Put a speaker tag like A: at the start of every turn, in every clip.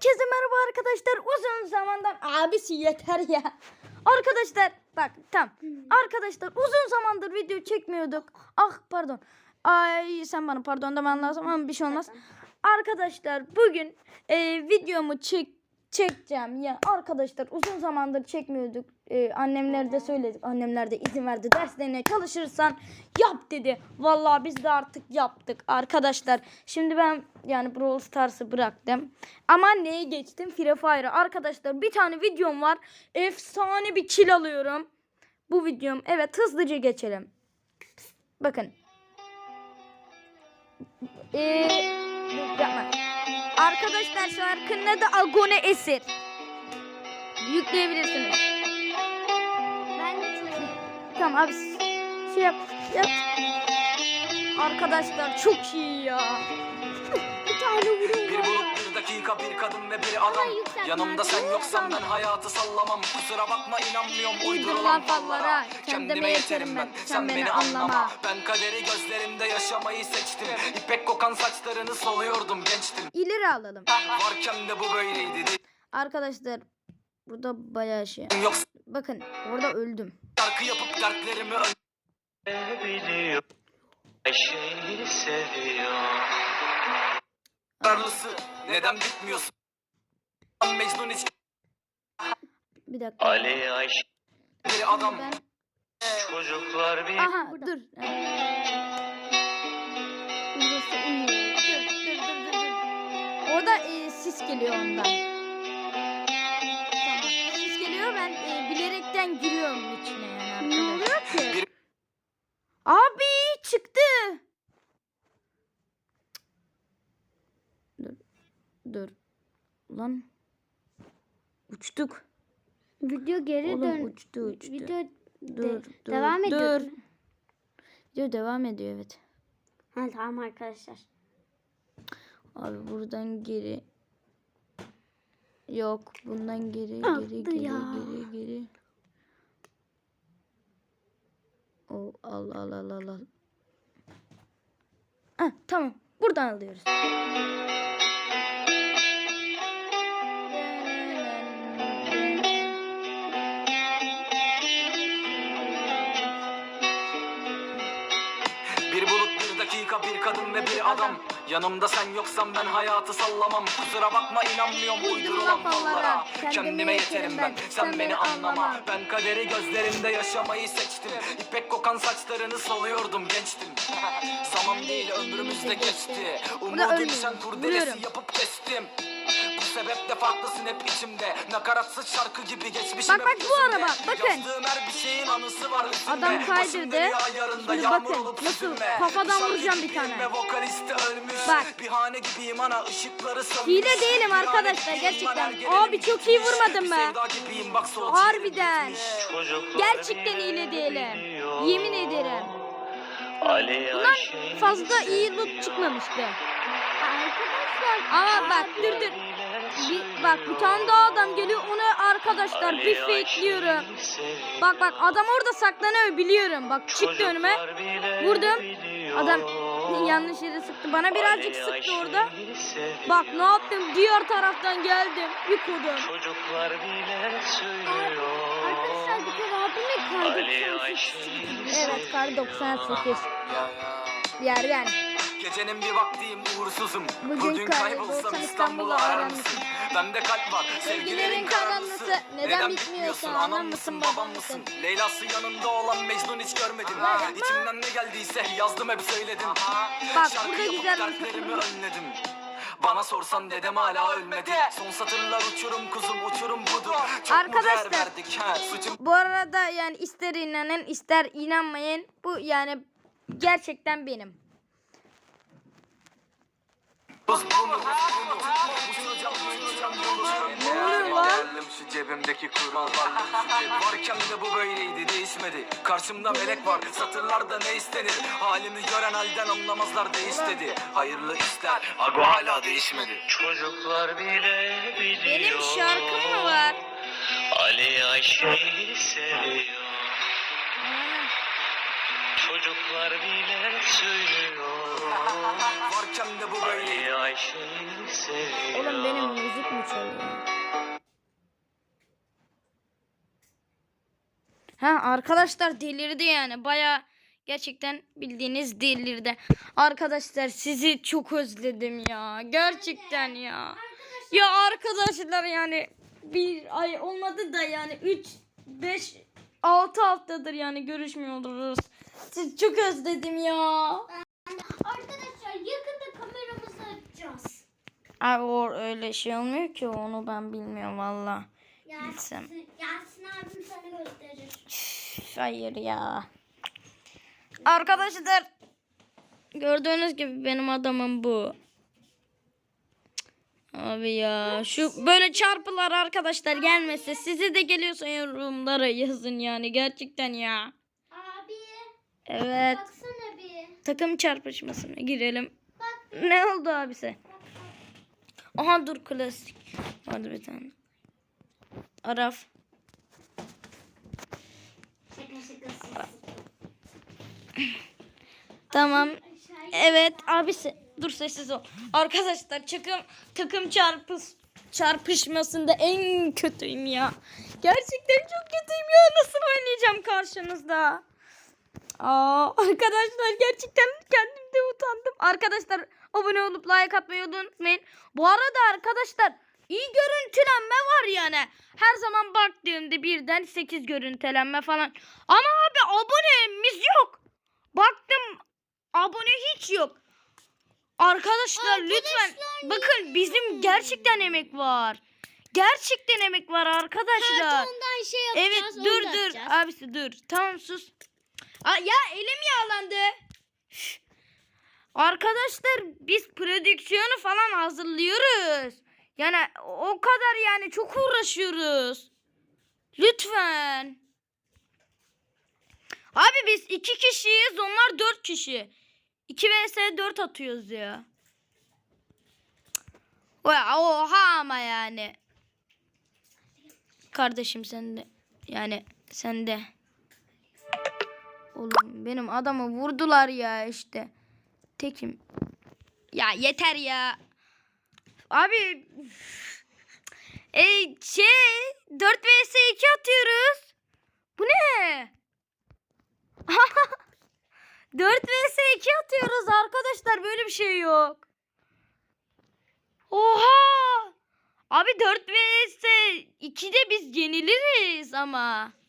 A: Herkese merhaba arkadaşlar. Uzun zamandan abisi yeter ya. Arkadaşlar bak tam. Arkadaşlar uzun zamandır video çekmiyorduk. Ah pardon. Ay sen bana pardon demen lazım ama bir şey olmaz. Arkadaşlar bugün e, videomu çek çekeceğim ya arkadaşlar uzun zamandır çekmiyorduk E, annemlere de söyledik annemler de izin verdi. Derslerine çalışırsan yap dedi. Vallahi biz de artık yaptık arkadaşlar. Şimdi ben yani Brawl Stars'ı bıraktım. Ama neye geçtim? Free Fire'a. Arkadaşlar bir tane videom var. Efsane bir kill alıyorum. Bu videom evet hızlıca geçelim. Bakın. Ee, yapma. Arkadaşlar şarkının adı Agone Esir. Yükleyebilirsiniz. Tamam abi şey yap. yap. Arkadaşlar çok iyi ya.
B: Bir tane vurun
C: Bir bulut bir dakika bir kadın ve bir adam. Yanımda sen yoksan ben hayatı sallamam. Kusura bakma inanmıyorum uydurulan fallara Kendime yeterim ben. sen beni anlama. Ben kaderi gözlerimde yaşamayı seçtim. İpek kokan saçlarını soluyordum gençtim.
A: İleri alalım.
C: Varken de bu böyleydi.
A: Arkadaşlar burada bayağı şey.
C: Yoksa
A: Bakın orada öldüm.
C: şarkı yapıp dertlerimi öl-
D: biliyor Ayşe'yi seviyor
C: Darlısı neden bitmiyorsun Mecnun hiç
A: Bir dakika.
D: Ali Ayşe
C: bir adam
A: Ben...
D: çocuklar bir
A: Aha dur.
B: Burası.
A: Dur, dur, dur, dur, dur. Orada e, sis geliyor ondan. Bilerekten giriyorum içine yani
B: Ne
A: arkadaşlar.
B: ki?
A: Abi çıktı. Dur. Dur. Ulan. Uçtuk.
B: Video geri
A: Oğlum
B: dön.
A: uçtu uçtu.
B: Video
A: dur,
B: de-
A: dur,
B: devam ediyor.
A: dur. Video devam ediyor evet.
B: Ha tamam arkadaşlar.
A: Abi buradan geri. Yok bundan geri
B: Attı
A: geri geri
B: ya.
A: geri geri. O al al al al al. Ah tamam buradan alıyoruz.
C: Bir kadın ve bir adam. Yanımda sen yoksan ben hayatı sallamam. Kusura bakma inanmıyorum uydurulan fallara Kendime yeterim ben. sen beni anlama. Ben kaderi gözlerinde yaşamayı seçtim. İpek kokan saçlarını soluyordum gençtim. Zaman değil ömrümüzde geçti.
A: ölmüyor.
C: sen kurdelesi yapıp kestim bu sebeple farklısın hep içimde Nakaratsız şarkı gibi geçmişim
A: Bak, bak,
C: hep
A: bu araba, bakın.
C: Yazdığım her bir şeyin anısı var üstümde
A: Adam kaydırdı. Şimdi bakın, nasıl kafadan vuracağım bir tane.
C: Ve vokalisti ölmüş
A: Bak.
C: Bihane gibiyim ana ışıkları sönmüş
A: Hile değilim arkadaşlar, gerçekten. Abi çok iyi vurmadım
C: Bir
A: ben.
C: sevda gibiyim bak sol
A: Harbiden. Gerçekten hile değilim. Yemin ederim.
D: Ali
A: Bundan fazla iyi loot çıkmamıştı.
B: Arkadaşlar.
A: Ama bak bak bir tane daha adam geliyor onu arkadaşlar bir fakeliyorum. Bak bak adam orada saklanıyor biliyorum. Bak çıktı önüme. Vurdum. Adam yanlış yere sıktı. Bana birazcık sıktı orada. Bak ne yaptım? Diğer taraftan geldim. Bir kodum.
D: Çocuklar bile söylüyor.
B: Arkadaşlar bir kere abimle kaydık.
D: Ayşe'yi
A: Evet kar 98.
C: Ya ya
A: Yerden.
C: Gecenin bir vaktiyim uğursuzum
A: Bugün
C: Bugün,
A: kaybolsam İstanbul'u arar mısın?
C: Bende kalp var sevgilerin karanlısı Neden bitmiyorsun anam mısın babam mısın? Leyla'sı yanında olan Mecnun hiç görmedim
A: Yapma.
C: İçimden ne geldiyse yazdım hep söyledim
A: Bak, burada güzel
C: dertlerimi önledim bana sorsan dedem hala ölmedi Son satırlar uçurum kuzum uçurum budur Çok
A: Arkadaşlar.
C: verdik ha suçum
A: Bu arada yani ister inanın ister inanmayın. Bu yani gerçekten benim.
C: Şu cebimdeki kurban Varken de bu böyleydi değişmedi Karşımda melek var satırlarda ne istenir Halimi gören halden anlamazlar değiş Hayırlı işler Ago hala değişmedi
D: Çocuklar bile biliyor.
A: Benim şarkım mı var?
D: Ali Ayşe'yi seviyor. Çocuklar bile söylüyor.
C: Varken de bu
D: Ali Ayşe'yi seviyor.
A: Oğlum benim müzik mi çalıyor? Ha arkadaşlar delirdi yani. Baya gerçekten bildiğiniz delirdi. Arkadaşlar sizi çok özledim ya. Gerçekten ya. Ya arkadaşlar yani bir ay olmadı da yani 3 5 6 haftadır yani görüşmüyoruz. Sizi çok özledim ya.
B: Arkadaşlar yakında kameramızı açacağız.
A: Ay o öyle şey olmuyor ki onu ben bilmiyorum valla. Bilsem.
B: Yasin, abim sana gösterir.
A: Üf, Hayır ya. Arkadaşlar gördüğünüz gibi benim adamım bu. Abi ya şu böyle çarpılar arkadaşlar gelmese size de geliyorsa yorumlara yazın yani gerçekten ya. Evet
B: baksana bir.
A: takım çarpışmasına girelim. Ne oldu abisi? Aha dur klasik. Hadi bir tane. Araf.
B: Şaka.
A: Tamam. Evet abisi dur sessiz ol. Arkadaşlar takım takım çarpış çarpışmasında en kötüyüm ya. Gerçekten çok kötüyüm ya. Nasıl oynayacağım karşınızda? Aa, arkadaşlar gerçekten kendimde utandım. Arkadaşlar abone olup like atmayı unutmayın. Bu arada arkadaşlar iyi görüntülenme var yani. Her zaman baktığımda birden 8 görüntülenme falan. Ama abi abonemiz yok. Baktım abone hiç yok. Arkadaşlar lütfen bakın bizim gerçekten emek var. Gerçekten emek var arkadaşlar.
B: Ondan şey
A: Evet
B: yapacağız.
A: dur
B: da
A: dur
B: atacağız.
A: abisi dur. Tamam sus. Aa, ya elim yağlandı. Arkadaşlar biz prodüksiyonu falan hazırlıyoruz. Yani o kadar yani çok uğraşıyoruz. Lütfen. Abi biz iki kişiyiz onlar dört kişi. 2 vs 4 atıyoruz ya. Oha ama yani. Kardeşim sen de. Yani sen de. Oğlum benim adamı vurdular ya işte. Tekim. Ya yeter ya. Abi. E şey 4 vs 2 atıyoruz. Bu ne? 4 vs 2 atıyoruz arkadaşlar. Böyle bir şey yok. Oha! Abi 4 vs 2'de biz yeniliriz ama.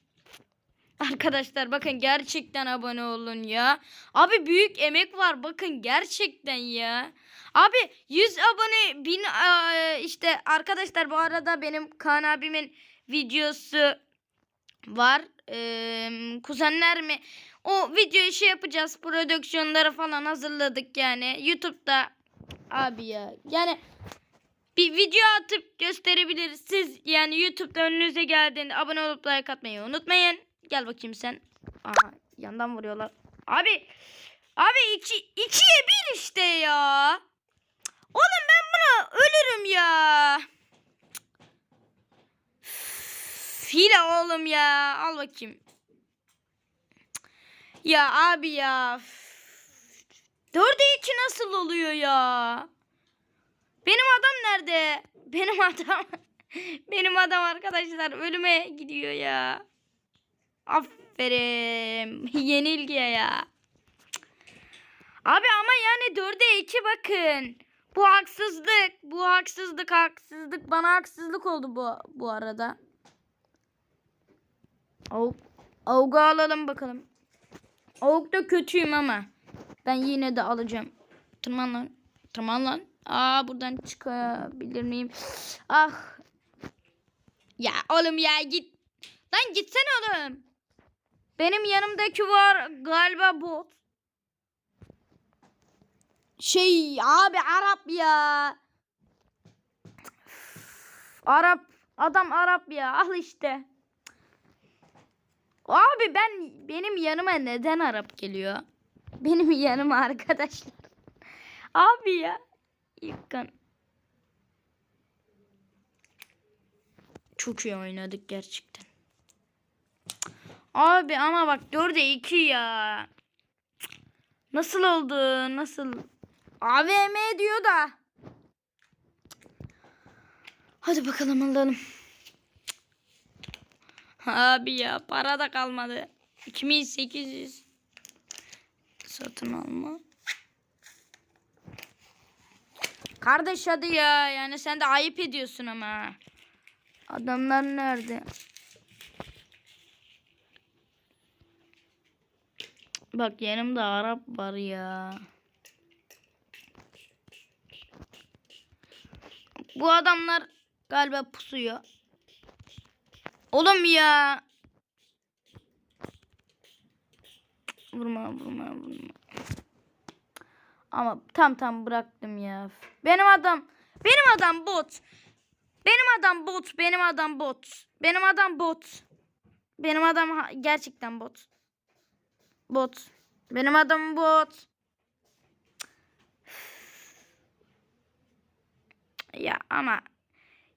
A: Arkadaşlar bakın gerçekten abone olun ya. Abi büyük emek var bakın gerçekten ya. Abi 100 abone 1000 eee, işte arkadaşlar bu arada benim Kaan abimin videosu var. Eee, kuzenler mi? O videoyu şey yapacağız. Prodüksiyonları falan hazırladık yani. YouTube'da abi ya. Yani bir video atıp gösterebiliriz. Siz yani YouTube'da önünüze geldiğinde abone olup like atmayı unutmayın. Gel bakayım sen. Aha yandan vuruyorlar. Abi abi iki, ikiye bir işte ya. Oğlum ben buna ölürüm ya. Hile oğlum ya. Al bakayım. Ya abi ya. Dörde iki nasıl oluyor ya? Benim adam nerede? Benim adam. Benim adam arkadaşlar ölüme gidiyor ya. Aferin. Yenilgiye ya. Abi ama yani dörde iki bakın. Bu haksızlık. Bu haksızlık haksızlık. Bana haksızlık oldu bu bu arada. Avuk. Avugu alalım bakalım. Avukta kötüyüm ama. Ben yine de alacağım. Tırman lan. Tırman lan. Aa buradan çıkabilir miyim? Ah. Ya oğlum ya git. Lan gitsene oğlum. Benim yanımdaki var galiba bot. Şey abi Arap ya. Arap. Adam Arap ya. Al işte. Abi ben benim yanıma neden Arap geliyor? Benim yanıma arkadaşlar. Abi ya. Yıkan. Çok iyi oynadık gerçekten. Abi ama bak 4'e 2 ya. Nasıl oldu? Nasıl? AVM diyor da. Hadi bakalım alalım. Abi ya para da kalmadı. 2800 satın alma. Kardeş hadi ya. Yani sen de ayıp ediyorsun ama. Adamlar nerede? Bak yanımda Arap var ya. Bu adamlar galiba pusuyor. Oğlum ya. Vurma vurma vurma. Ama tam tam bıraktım ya. Benim adam benim adam bot. Benim adam bot. Benim adam bot. Benim adam bot. Benim adam gerçekten bot. Bot. Benim adam bot. Ya ama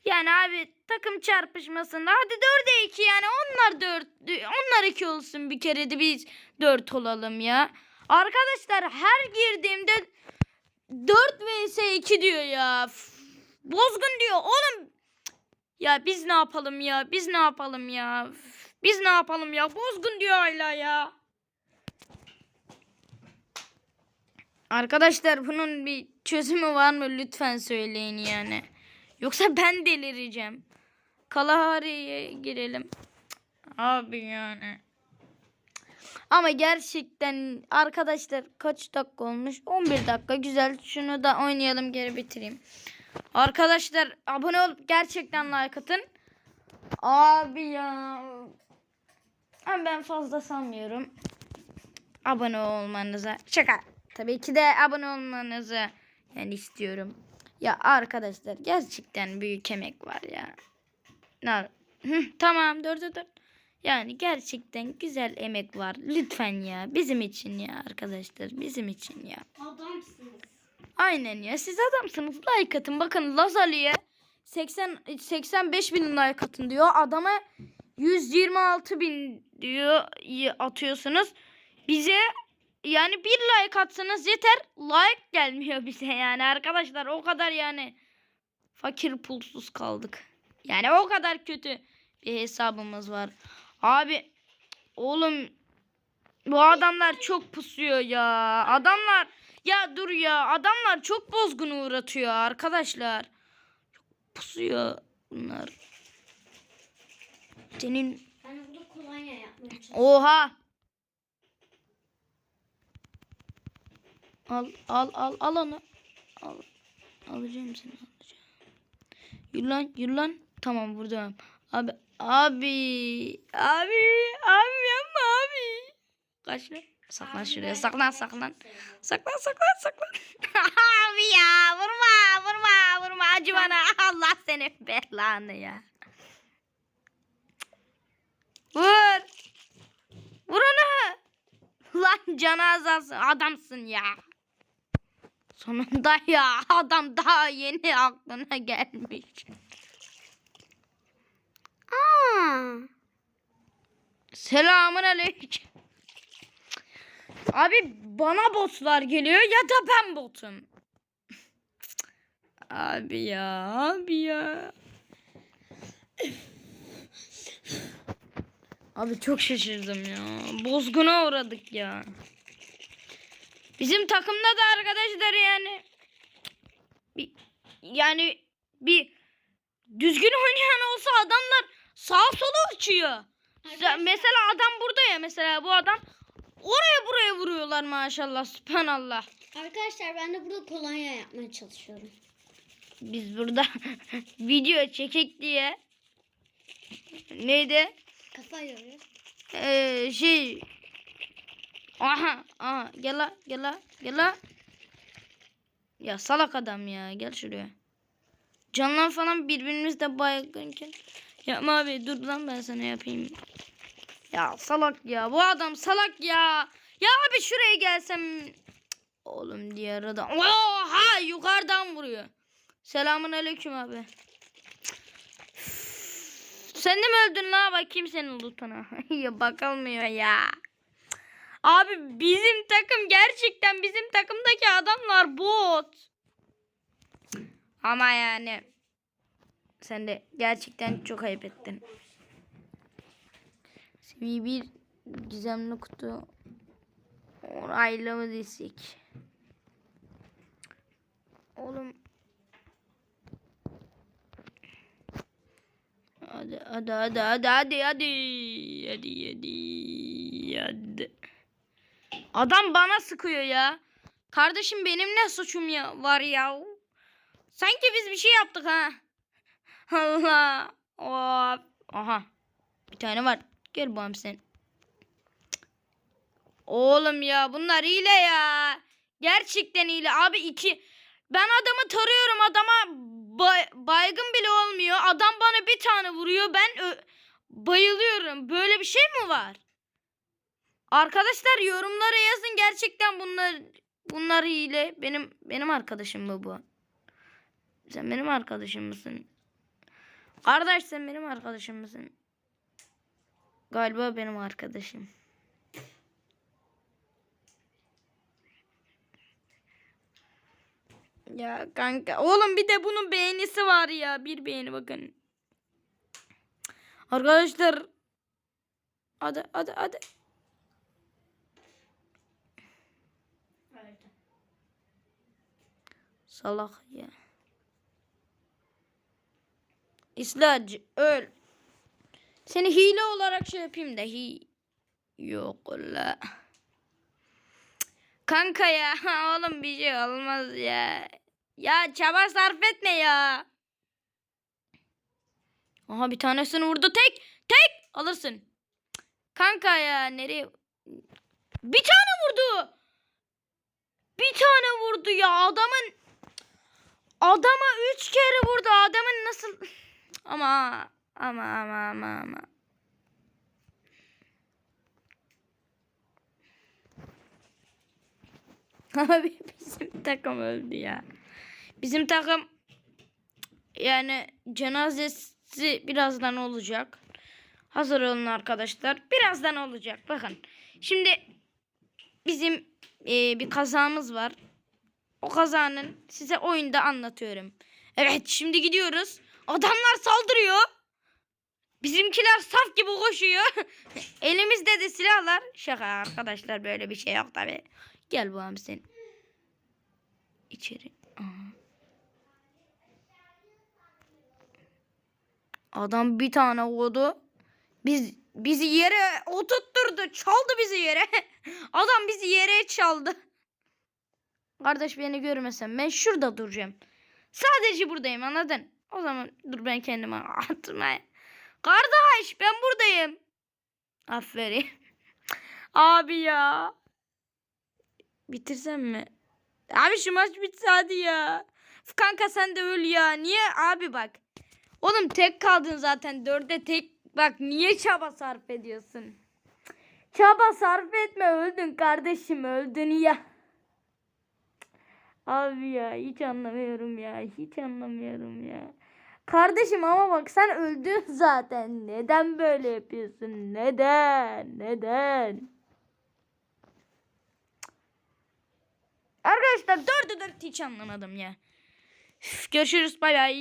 A: yani abi takım çarpışmasında hadi 4'e 2 yani onlar 4 onlar 2 olsun bir kere de biz 4 olalım ya. Arkadaşlar her girdiğimde 4 vs 2 diyor ya. Bozgun diyor oğlum. Ya biz ne yapalım ya? Biz ne yapalım ya? Biz ne yapalım ya? Bozgun diyor hala ya. Arkadaşlar bunun bir çözümü var mı lütfen söyleyin yani. Yoksa ben delireceğim. Kalahari'ye girelim. Abi yani. Ama gerçekten arkadaşlar kaç dakika olmuş? 11 dakika güzel. Şunu da oynayalım geri bitireyim. Arkadaşlar abone olup gerçekten like atın. Abi ya. Ama ben fazla sanmıyorum. Abone olmanıza. Şaka. Tabii ki de abone olmanızı yani istiyorum. Ya arkadaşlar gerçekten büyük emek var ya. Ne? Hı, tamam dur dur. Yani gerçekten güzel emek var. Lütfen ya bizim için ya arkadaşlar bizim için ya.
B: Adamsınız.
A: Aynen ya siz adamsınız like atın. Bakın Lazali'ye 80 85 bin like atın diyor. Adama 126 bin diyor atıyorsunuz. Bize yani bir like atsanız yeter. Like gelmiyor bize yani arkadaşlar o kadar yani fakir pulsuz kaldık. Yani o kadar kötü bir hesabımız var. Abi oğlum bu adamlar çok pusuyor ya. Adamlar ya dur ya adamlar çok bozgun uğratıyor arkadaşlar. Çok pusuyor bunlar. Senin oha. Al al al al onu. Al. Alacağım seni alacağım. Yürü lan yürü lan. Tamam buradayım. Abi abi abi abi yapma abi. Kaç lan. Saklan şuraya saklan saklan. Saklan saklan saklan. Abi ya vurma vurma vurma acı bana. Allah seni belanı ya. Vur. Vur onu. Lan canazası adamsın ya. Sonunda ya adam daha yeni aklına gelmiş. Aa. Selamun aleyküm. Abi bana botlar geliyor ya da ben botum. Abi ya, abi ya. Abi çok şaşırdım ya. Bozguna uğradık ya. Bizim takımda da arkadaşlar yani bir, yani bir düzgün oynayan olsa adamlar sağa sola uçuyor. Sen- Mesela adam burada ya mesela bu adam oraya buraya vuruyorlar maşallah subhanallah.
B: Arkadaşlar ben de burada kolonya yapmaya çalışıyorum.
A: Biz burada video çekek diye neydi?
B: Kafa yoruyor.
A: Ee, şey aha aha gel la gel la gel la. Ya salak adam ya gel şuraya. Canlan falan birbirimizle baygınken. Yapma abi dur lan ben sana yapayım. Ya salak ya bu adam salak ya. Ya abi şuraya gelsem. Oğlum diğer adam. Oha yukarıdan vuruyor. Selamun aleyküm abi. Sen de mi öldün la bakayım senin lootuna. ya bakılmıyor ya. Abi bizim takım gerçekten bizim takımdaki adamlar bot. Ama yani Sen de gerçekten çok ayıp ettin. Seviye bir gizemli kutu. Orayla mı? Oğlum. Hadi hadi hadi hadi hadi hadi. Hadi hadi hadi. Adam bana sıkıyor ya. Kardeşim benim ne suçum ya var ya. Sanki biz bir şey yaptık ha. Allah. Of. Aha. Bir tane var. Gel babam sen. Oğlum ya bunlar hile ya. Gerçekten hile. Abi iki. Ben adamı tarıyorum adama bay- baygın bile olmuyor. Adam bana bir tane vuruyor. Ben bayılıyorum. Böyle bir şey mi var? Arkadaşlar yorumlara yazın gerçekten bunlar bunlar hile. Benim benim arkadaşım mı bu? Sen benim arkadaşım mısın? Kardeş sen benim arkadaşım mısın? Galiba benim arkadaşım. Ya kanka oğlum bir de bunun beğenisi var ya. Bir beğeni bakın. Arkadaşlar. Hadi hadi hadi. Salak ya. İslacı öl. Seni hile olarak şey yapayım da hi yok la. Kanka ya oğlum bir şey olmaz ya. Ya çaba sarf etme ya. Aha bir tanesini vurdu tek tek alırsın. Kanka ya nereye? Bir tane vurdu. Bir tane vurdu ya adamın adama üç kere vurdu adamın nasıl ama ama ama ama ama Abi bizim takım öldü ya. Bizim takım yani cenazesi birazdan olacak. Hazır olun arkadaşlar. Birazdan olacak. Bakın. Şimdi bizim e, bir kazamız var. O kazanın size oyunda anlatıyorum. Evet şimdi gidiyoruz. Adamlar saldırıyor. Bizimkiler saf gibi koşuyor. Elimizde de silahlar. Şaka arkadaşlar böyle bir şey yok tabi. Gel bu sen. İçeri. Aha. Adam bir tane vurdu. Biz bizi yere oturtturdu. Çaldı bizi yere. Adam bizi yere çaldı. Kardeş beni görmesen ben şurada duracağım. Sadece buradayım anladın? O zaman dur ben kendime atmaya. Kardeş ben buradayım. Aferin. Abi ya. Bitirsem mi? Abi şu maç bitse hadi ya. Kanka sen de öl ya. Niye abi bak. Oğlum tek kaldın zaten. Dörde tek. Bak niye çaba sarf ediyorsun? Çaba sarf etme öldün kardeşim öldün ya. Abi ya hiç anlamıyorum ya. Hiç anlamıyorum ya. Kardeşim ama bak sen öldün zaten. Neden böyle yapıyorsun? Neden? Neden? Arkadaşlar dördü dört hiç anlamadım ya. Görüşürüz bay bay.